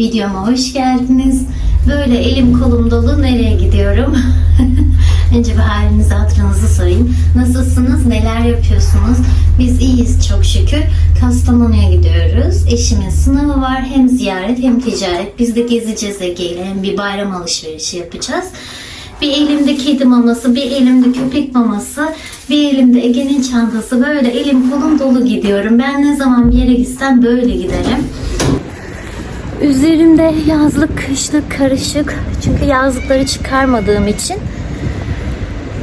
Videoma hoş geldiniz. Böyle elim kolum dolu nereye gidiyorum? Önce bir halinizi hatırınızı sorayım. Nasılsınız? Neler yapıyorsunuz? Biz iyiyiz çok şükür. Kastamonu'ya gidiyoruz. Eşimin sınavı var. Hem ziyaret hem ticaret. Biz de gezeceğiz Ege'yle. Hem bir bayram alışverişi yapacağız. Bir elimde kedi maması, bir elimde köpek maması, bir elimde Ege'nin çantası. Böyle elim kolum dolu gidiyorum. Ben ne zaman bir yere gitsem böyle giderim. Üzerimde yazlık, kışlık karışık. Çünkü yazlıkları çıkarmadığım için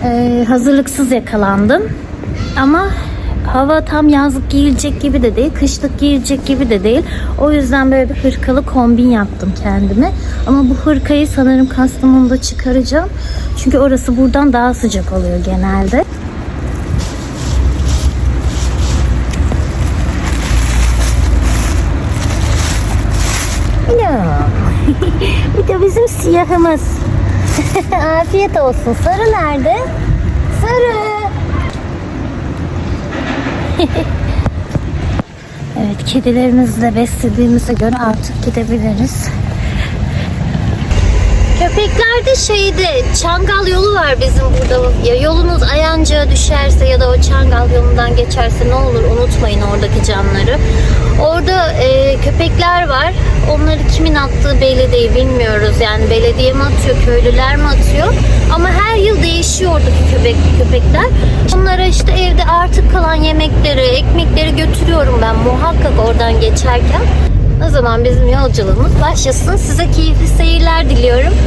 eee, hazırlıksız yakalandım. Ama hava tam yazlık giyilecek gibi de değil, kışlık giyilecek gibi de değil. O yüzden böyle bir hırkalı kombin yaptım kendime. Ama bu hırkayı sanırım Kastamonu'da çıkaracağım. Çünkü orası buradan daha sıcak oluyor genelde. bir de bizim siyahımız. Afiyet olsun. Sarı nerede? Sarı. evet, kedilerimizi de beslediğimize göre artık gidebiliriz. Köpekler de şeyde Çangal yolu var bizim burada. Ya yolunuz Ayancı'ya düşerse ya da o Çangal yolundan geçerse ne olur unutmayın oradaki canları. Orada e, köpekler var. Onları kimin attığı belli değil bilmiyoruz. Yani belediye mi atıyor, köylüler mi atıyor? Ama her yıl değişiyor oradaki köpek köpekler. Onlara işte evde artık kalan yemekleri, ekmekleri götürüyorum ben muhakkak oradan geçerken. O zaman bizim yolculuğumuz başlasın. Size keyifli seyirler diliyorum.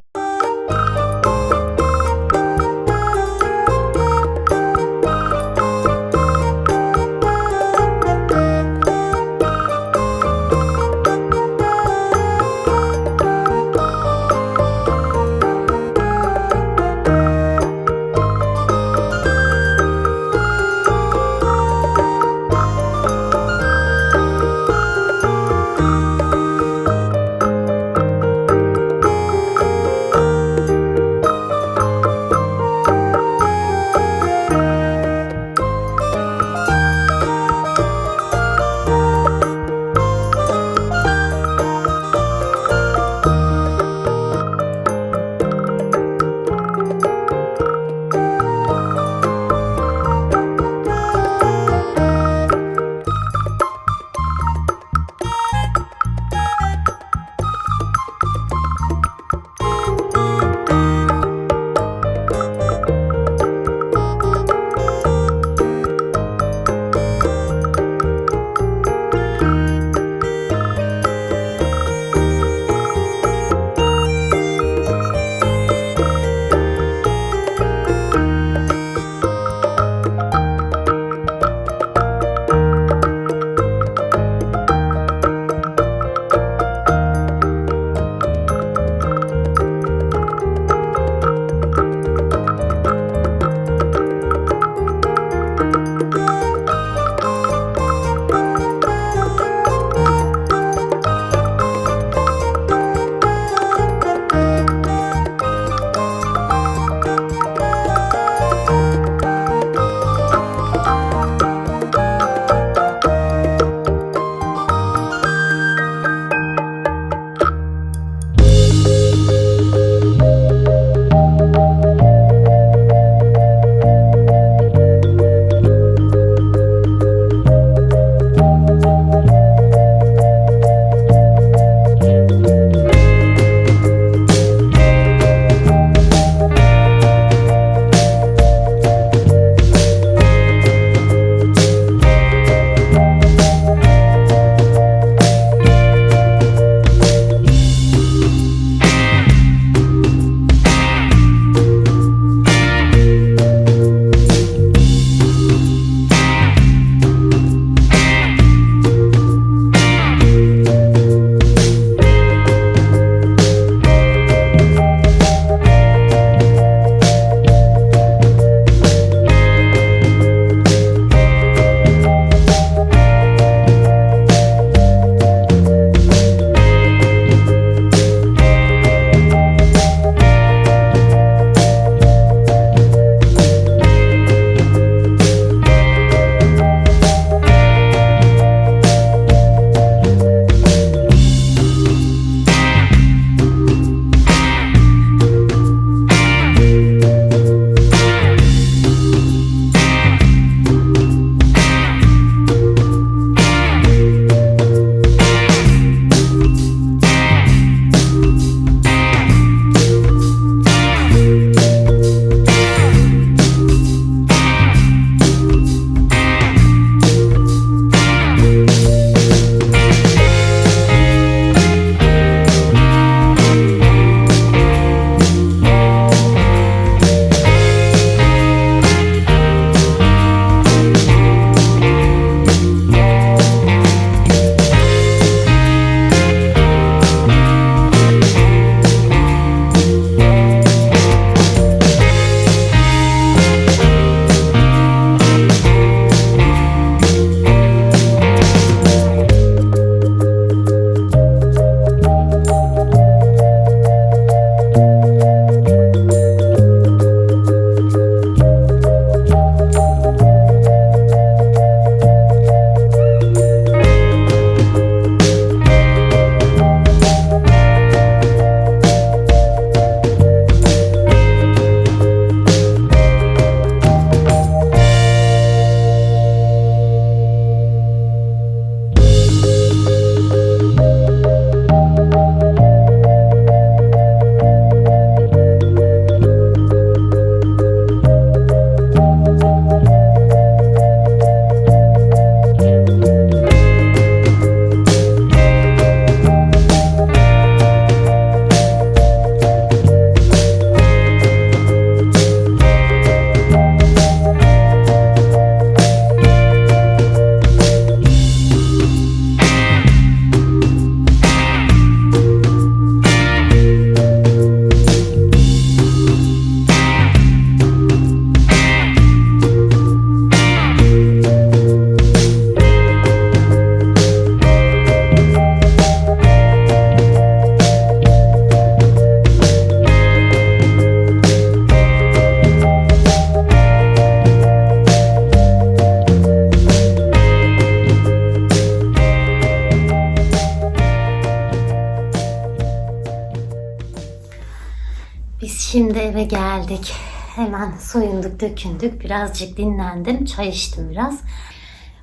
Eve geldik. Hemen soyunduk, dökündük. Birazcık dinlendim. Çay içtim biraz.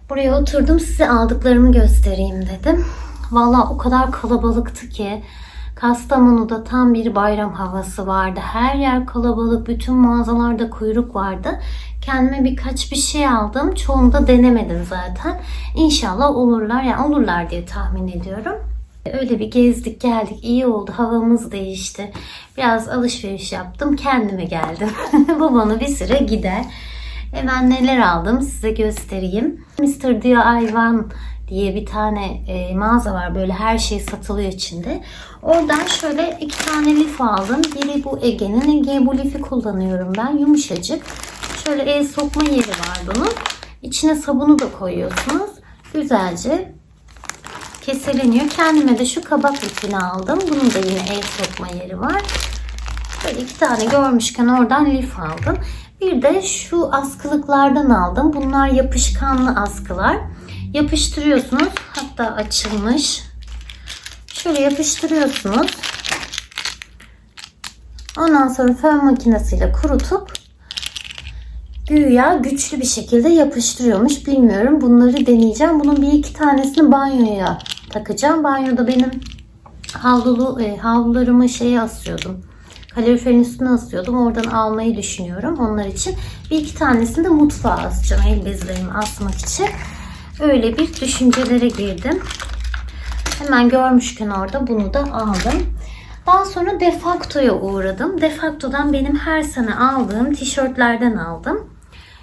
Buraya oturdum. Size aldıklarımı göstereyim dedim. Valla o kadar kalabalıktı ki. Kastamonu'da tam bir bayram havası vardı. Her yer kalabalık. Bütün mağazalarda kuyruk vardı. Kendime birkaç bir şey aldım. Çoğunu da denemedim zaten. İnşallah olurlar. Yani olurlar diye tahmin ediyorum. Öyle bir gezdik geldik. iyi oldu. Havamız değişti. Biraz alışveriş yaptım. Kendime geldim. Bu bana bir süre gider. Hemen neler aldım size göstereyim. Mr. DIY diye bir tane e, mağaza var. Böyle her şey satılıyor içinde. Oradan şöyle iki tane lif aldım. Biri bu Ege'nin. Ege bu lifi kullanıyorum ben. Yumuşacık. Şöyle el sokma yeri var bunun. İçine sabunu da koyuyorsunuz. Güzelce keseleniyor. Kendime de şu kabak lifini aldım. Bunun da yine el sokma yeri var. Böyle iki tane görmüşken oradan lif aldım. Bir de şu askılıklardan aldım. Bunlar yapışkanlı askılar. Yapıştırıyorsunuz. Hatta açılmış. Şöyle yapıştırıyorsunuz. Ondan sonra fön makinesiyle kurutup güya güçlü bir şekilde yapıştırıyormuş. Bilmiyorum. Bunları deneyeceğim. Bunun bir iki tanesini banyoya takacağım. Banyoda benim havlulu e, havlularımı şeye asıyordum. Kaloriferin üstüne asıyordum. Oradan almayı düşünüyorum. Onlar için bir iki tanesini de mutfağa asacağım. El bezlerimi asmak için. Öyle bir düşüncelere girdim. Hemen görmüşken orada bunu da aldım. Daha sonra Defacto'ya uğradım. Defacto'dan benim her sene aldığım tişörtlerden aldım.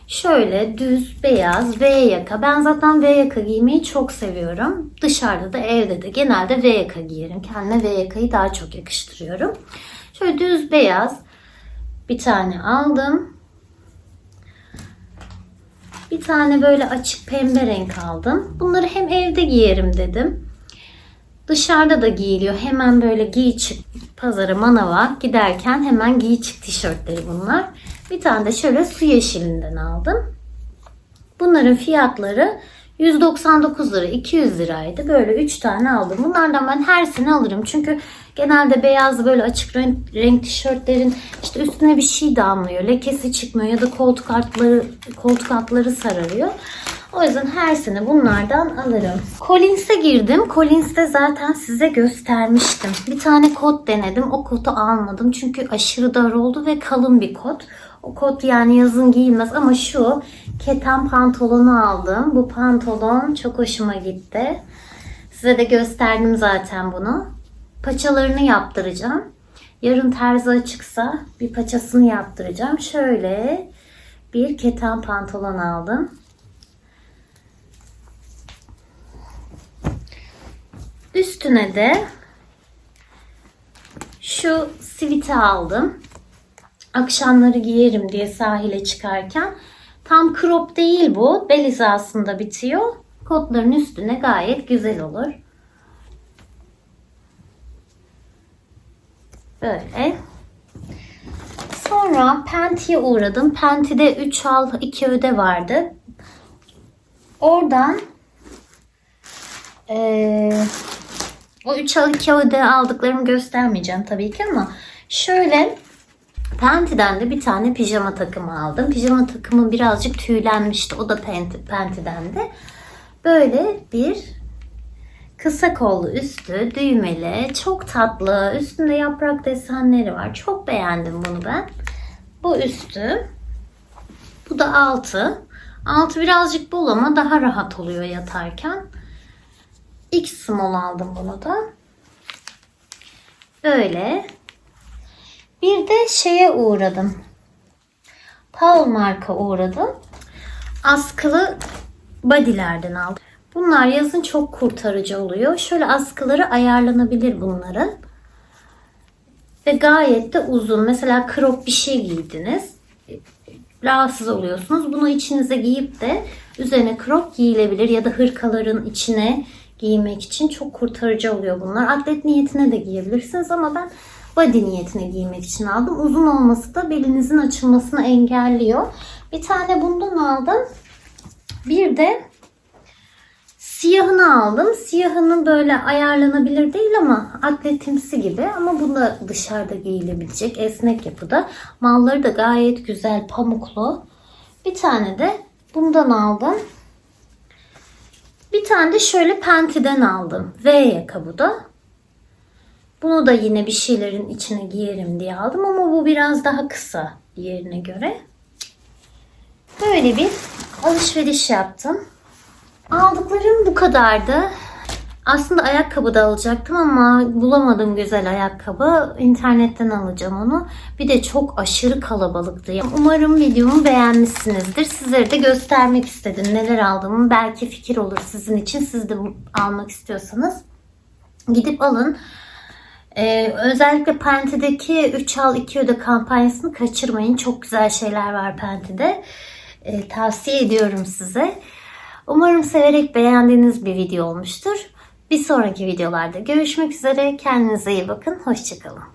Şöyle düz, beyaz, V yaka. Ben zaten V yaka giymeyi çok seviyorum. Dışarıda da evde de genelde V yaka giyerim. Kendime V yakayı daha çok yakıştırıyorum. Şöyle düz, beyaz bir tane aldım. Bir tane böyle açık pembe renk aldım. Bunları hem evde giyerim dedim. Dışarıda da giyiliyor. Hemen böyle giy çık pazara manava giderken hemen giy çık tişörtleri bunlar. Bir tane de şöyle su yeşilinden aldım. Bunların fiyatları 199 lira 200 liraydı. Böyle 3 tane aldım. Bunlardan ben her sene alırım. Çünkü genelde beyaz böyle açık renk, renk tişörtlerin işte üstüne bir şey damlıyor. Lekesi çıkmıyor ya da koltuk altları koltuk altları sararıyor. O yüzden her sene bunlardan alırım. Collins'e girdim. Collins'te zaten size göstermiştim. Bir tane kot denedim. O kotu almadım. Çünkü aşırı dar oldu ve kalın bir kot. O kot yani yazın giyilmez ama şu keten pantolonu aldım. Bu pantolon çok hoşuma gitti. Size de gösterdim zaten bunu. Paçalarını yaptıracağım. Yarın terzi açıksa bir paçasını yaptıracağım. Şöyle bir keten pantolon aldım. Üstüne de şu siviti aldım. Akşamları giyerim diye sahile çıkarken. Tam crop değil bu. Bel hizasında bitiyor. Kotların üstüne gayet güzel olur. Böyle. Sonra Penti'ye uğradım. Penti'de 3 al 2 öde vardı. Oradan eee o 3 al 2 öde aldıklarımı göstermeyeceğim tabii ki ama şöyle Penti'den de bir tane pijama takımı aldım. Pijama takımı birazcık tüylenmişti. O da Penti, Penti'den de. Böyle bir kısa kollu üstü düğmeli. Çok tatlı. Üstünde yaprak desenleri var. Çok beğendim bunu ben. Bu üstü. Bu da altı. Altı birazcık bol ama daha rahat oluyor yatarken. X small aldım bunu da. Böyle. Bir de şeye uğradım. Paul marka uğradım. Askılı bodylerden aldım. Bunlar yazın çok kurtarıcı oluyor. Şöyle askıları ayarlanabilir bunların. Ve gayet de uzun. Mesela crop bir şey giydiniz. Rahatsız oluyorsunuz. Bunu içinize giyip de üzerine crop giyilebilir ya da hırkaların içine giymek için çok kurtarıcı oluyor bunlar. Atlet niyetine de giyebilirsiniz ama ben body niyetine giymek için aldım. Uzun olması da belinizin açılmasını engelliyor. Bir tane bundan aldım. Bir de Siyahını aldım. Siyahını böyle ayarlanabilir değil ama atletimsi gibi. Ama bu da dışarıda giyilebilecek esnek yapıda. Malları da gayet güzel pamuklu. Bir tane de bundan aldım. Bir tane de şöyle Penti'den aldım. V yaka bu da. Bunu da yine bir şeylerin içine giyerim diye aldım ama bu biraz daha kısa diğerine göre. Böyle bir alışveriş yaptım. Aldıklarım bu kadardı. Aslında ayakkabı da alacaktım ama bulamadım güzel ayakkabı. İnternetten alacağım onu. Bir de çok aşırı kalabalıktı. Umarım videomu beğenmişsinizdir. Sizlere de göstermek istedim neler aldığımı. Belki fikir olur sizin için. Siz de almak istiyorsanız gidip alın. Ee, özellikle Penti'deki 3 al 2 öde kampanyasını kaçırmayın. Çok güzel şeyler var Penti'de. Ee, tavsiye ediyorum size. Umarım severek beğendiğiniz bir video olmuştur. Bir sonraki videolarda görüşmek üzere. Kendinize iyi bakın. Hoşçakalın.